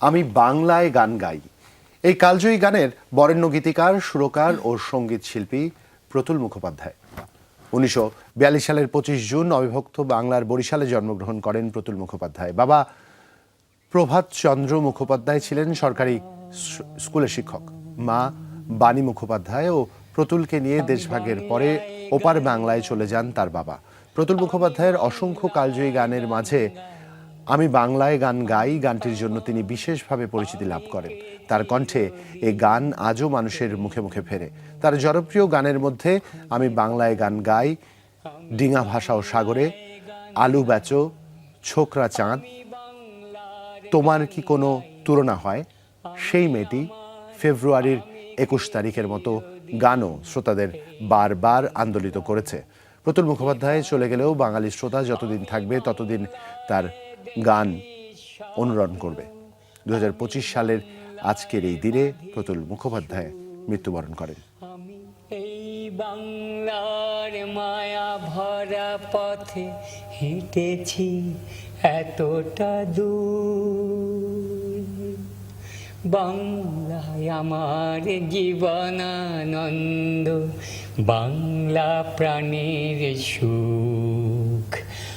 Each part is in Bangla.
আমি বাংলায় গান গাই। এই কালজয়ী গানের বরেণ্য গীতিকার, সুরকার ও সংগীত শিল্পী প্রতুল মুখোপাধ্যায়। উনিশশো বিয়াল্লিশ সালের পঁচিশ জুন অবিভক্ত বাংলার বরিশালে জন্মগ্রহণ করেন প্রতুল মুখোপাধ্যায়। বাবা প্রভাত চন্দ্র মুখোপাধ্যায় ছিলেন সরকারি স্কুলের শিক্ষক। মা বাণী মুখোপাধ্যায় ও প্রতুলকে নিয়ে দেশভাগের পরে ওপার বাংলায় চলে যান তার বাবা। প্রতুল মুখোপাধ্যায়ের অসংখ্য কালজয়ী গানের মাঝে আমি বাংলায় গান গাই, গানটির জন্য তিনি বিশেষভাবে পরিচিতি লাভ করেন। তার কণ্ঠে এ গান আজও মানুষের মুখে মুখে ফেরে। তার জনপ্রিয় গানের মধ্যে আমি বাংলায় গান গাই, ডিঙা ভাষা ও সাগরে, আলু বেচো, ছোকরা চাঁদ। তোমার কি কোনো তুলনা হয়? সেই মেয়েটি ফেব্রুয়ারির একুশ তারিখের মতো গানও শ্রোতাদের বারবার আন্দোলিত করেছে। প্রতুল মুখোপাধ্যায় চলে গেলেও বাঙালি শ্রোতা যতদিন থাকবে ততদিন তার গান অনুরণ করবে। দু হাজার পঁচিশ সালের আজকের এই দিনে প্রতুল মুখোপাধ্যায় মৃত্যুবরণ করেন। বাংলার মায়া ভরা পথে হেঁটেছি এতটা দূর। বাংলায় আমার জীবনানন্দ, বাংলা প্রাণের সুখ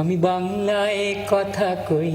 আমি বাংলায় কথা কই।